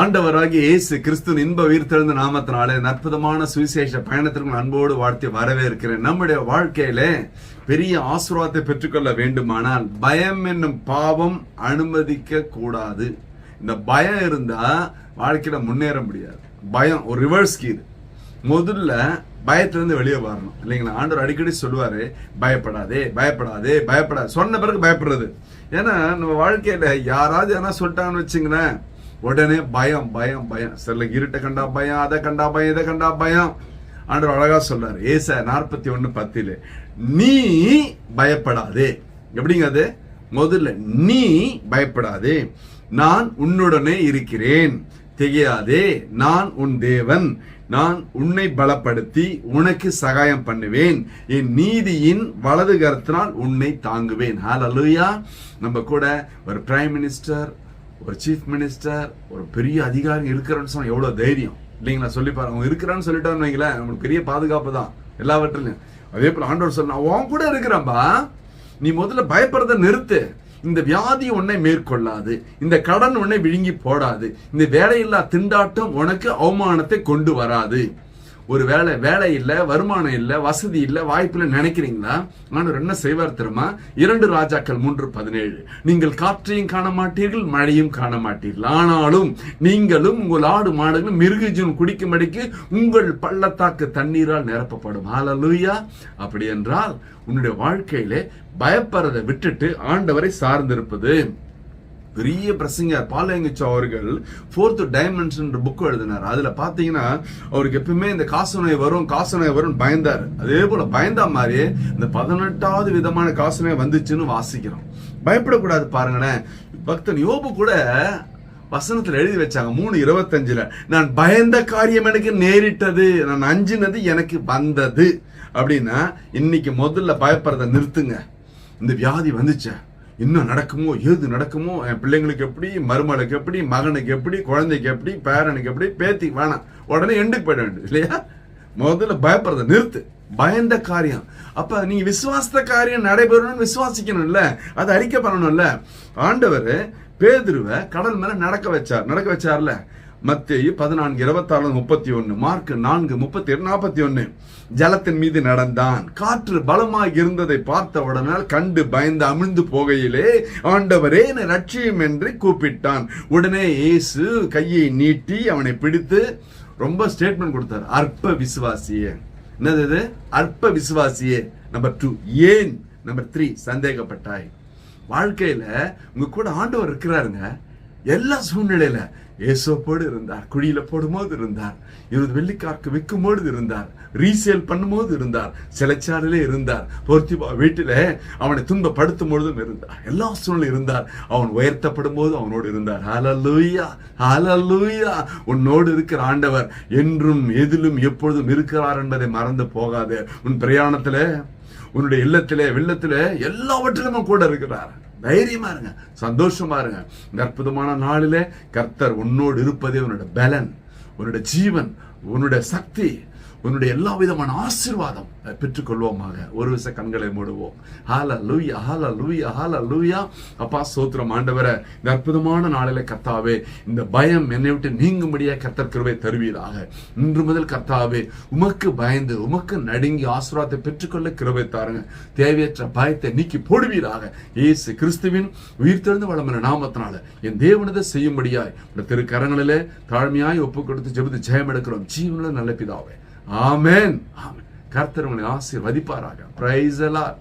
ஆண்டவராகிய இயேசு கிறிஸ்துவின் இன்ப உயிர்த்தெழுந்த நாமத்தினாலே அற்புதமான சுவிசேஷ பயணத்திற்கு அன்போடு வாழ்த்தி வரவேற்கிறேன். நம்முடைய வாழ்க்கையில பெரிய ஆசீர்வாதத்தை பெற்றுக்கொள்ள வேண்டுமானால் பயம் என்னும் பாவம் அனுமதிக்க கூடாது. இந்த பயம் இருந்தா வாழ்க்கையில முன்னேற முடியாது. பயம் ஒரு ரிவர்ஸ் கீது முதல்ல பயத்திலிருந்து வெளியே வரணும். இல்லைங்களா? ஆண்டவர் அடிக்கடி சொல்லுவாரு பயப்படாதே பயப்படாதே பயப்படாது. சொன்ன பிறகு பயப்படுறது. ஏன்னா நம்ம வாழ்க்கையில யாராவது என்ன சொல்லிட்டாங்கன்னு வச்சுங்களேன் உடனே பயம் பயம் பயம். சில இருட்டை கண்டா பயம் அதை கண்டா பயம் இதை கண்டா பயம். ஆண்டவர் அழகா சொல்றாரு. ஏச நாற்பத்தி ஒன்னு பத்தில நீ பயப்படாதே. எப்படிங்கிறது? முதல்ல நீ பயப்படாதே. நான் உன்னுடனே இருக்கிறேன். திகையாதே. நான் உன் தேவன். நான் உன்னை பலப்படுத்தி உனக்கு சகாயம் பண்ணுவேன். என் நீதியின் வலது கரத்தினால் உன்னை தாங்குவேன். ஹalleluya நம்ம கூட ஒரு பிரைம் மினிஸ்டர் ஒரு சீஃப் மினிஸ்டர் ஒரு பெரிய அதிகாரி இருக்கிறன்னு சொன்னா எவ்வளவு தைரியம்? இல்லைங்களா? சொல்லி பாருங்க. அவங்க இருக்கிறான்னு சொல்லிட்டான்னு வைங்களேன். நம்மளுக்கு பெரிய பாதுகாப்பு தான். எல்லாவற்றிலையும் அதே போல ஆண்டவர் சொன்னா உன் கூட இருக்கிறான்பா. நீ முதல்ல பயப்படுறத நிறுத்து. இந்த வியாதி உன்னை மேற்கொள்ளாது. இந்த கடன் உன்னை விழுங்கி போடாது. இந்த வேலையில்லா திண்டாட்டம் உனக்கு அவமானத்தை கொண்டு வராது. ஒரு வேலை வேலை இல்லை வருமானம் இல்லை வசதி இல்லை வாய்ப்பு இல்ல நினைக்கிறீங்களா ஆண்டவர் என்ன செய்வார் தெரியுமா? இரண்டு ராஜாக்கள் மூன்று பதினேழு. நீங்கள் காற்றையும் காண மாட்டீர்கள் மழையும் காண மாட்டீர்கள். ஆனாலும் நீங்களும் உங்கள் ஆடு மாடுகளும் மிருகஜீவன் குடிக்கும்படிக்கு உங்கள் பள்ளத்தாக்கு தண்ணீரால் நிரப்பப்படும். ஹalleluya. அப்படி என்றால் உன்னுடைய வாழ்க்கையிலே பயப்படுறதை விட்டுட்டு ஆண்டவரை சார்ந்திருப்பது. பெரிய பிரசங்கர் பாலயங்குச்சு அவர்கள் ஃபோர்த் டைமென்ஷன் புக் எழுதினார். அதுல பாத்தீங்கன்னா அவருக்கு எப்பவுமே இந்த காசு நோய் வரும் காசு நோய் வரும் பயந்தார். அதே போல பயந்தா மாதிரி இந்த பதினெட்டாவது விதமான காசு நோய் வந்துச்சுன்னு வாசிக்கிறோம். பயப்படக்கூடாது பாருங்களேன். பக்தன் யோபு கூட வசனத்துல எழுதி வச்சாங்க மூணு இருபத்தஞ்சுல நான் பயந்த காரியம் எனக்கு நேரிட்டது நான் அஞ்சினது எனக்கு வந்தது. அப்படின்னா இன்னைக்கு முதல்ல பயப்படுறத நிறுத்துங்க. இந்த வியாதி வந்துச்சேன் என்ன நடக்குமோ ஏது நடக்குமோ என் பிள்ளைங்களுக்கு எப்படி மருமகளுக்கு எப்படி மகனுக்கு எப்படி குழந்தைக்கு எப்படி பேரனுக்கு எப்படி பேத்தி வேணாம். உடனே எண்டுக்கு போயிட வேண்டும் இல்லையா? முதல்ல பயப்படுறத நிறுத்து. பயந்த காரியம். அப்ப நீங்க விசுவாசத்த காரியம் நடைபெறணும்னு விசுவாசிக்கணும்ல. அதை அறிக்கை பண்ணணும்ல. ஆண்டவர் பேதுருவை கடல் மேல நடக்க வச்சார். நடக்க வச்சார்ல? மத்தேயு பதினான்கு இருபத்தாறு முப்பத்தி ஒன்னு மார்க் நான்கு முப்பத்தி எட்டு நாற்பத்தி ஒன்னு ஜலத்தின் மீது நடந்தான். காற்று பலமாக இருந்ததை பார்த்த உடனே கண்டு பயந்து அமிழ்ந்து போகையிலே ஆண்டவரே ரட்சியம் என்று கூப்பிட்டான். உடனே இயேசு கையை நீட்டி அவனை பிடித்து ரொம்ப ஸ்டேட்மெண்ட் கொடுத்தார். அற்ப விசுவாசியே. என்னது இது? அற்ப விசுவாசியே. நம்பர் டூ ஏன்? நம்பர் த்ரீ சந்தேகப்பட்டாய். வாழ்க்கையில உங்க கூட ஆண்டவர் இருக்கிறாருங்க. எல்லா சூழ்நிலையில ஏசோப்போடு இருந்தார் குழியில போடும்போது இருந்தார் இருபது வெள்ளிக்கார்க்கு விற்கும் பொழுது இருந்தார் ரீசேல் பண்ணும்போது இருந்தார் சிலைச்சாலையிலே இருந்தார் போர்த்திபா வீட்டில அவனை துன்பப்படுத்தும் பொழுதும் இருந்தார். எல்லா சூழ்நிலையும் இருந்தார். அவன் உயர்த்தப்படும் போது அவனோடு இருந்தார். ஹலலூயா ஹalleluya உன்னோடு இருக்கிற ஆண்டவர் என்றும் எதிலும் எப்பொழுதும் இருக்கிறார் என்பதை மறந்து போகாது. உன் பிரயாணத்துல உன்னுடைய இல்லத்திலே வெள்ளத்திலே எல்லாவற்றிலும் கூட இருக்கிறார். தைரியமா இருங்க சந்தோஷமா இருங்க. இந்த அற்புதமான நாளிலே கர்த்தர் உன்னோடு இருப்பதே உன்னோட பலன் உன்னோட ஜீவன் உன்னுடைய சக்தி. உன்னுடைய எல்லா விதமான ஆசீர்வாதம் பெற்றுக்கொள்வோமாக. ஒரு விச கண்களை மூடுவோம். ஹால லூயா ஹால லூயா ஹால லூயா அப்பா சோத்திரம் ஆண்டவர இந்த அற்புதமான நாளில கர்த்தாவே இந்த பயம் என்னை விட்டு நீங்கும்படியா கர்த்தர் கிருவை தருவீராக. இன்று முதல் கர்த்தாவே உமக்கு பயந்து உமக்கு நடுங்கி ஆசீர்வாதத்தை பெற்றுக்கொள்ள கிருவை தாருங்க. தேவையற்ற பயத்தை நீக்கி போடுவீராக. இயேசு கிறிஸ்துவின் உயிர்த்தெழுந்து வளமன நாமத்தினால என் தேவனதை செய்யும்படியாய் இந்த திருக்கரங்களிலே தாழ்மையாய் ஒப்பு கொடுத்து ஜெபித்து ஜெயம் எடுக்கிறோம் ஜீவனில் நல்ல பிதாவே. ஆமேன். கர்த்தர் உங்களை ஆசீர்வதிப்பாராக. பிரைஸ் எல்லாம்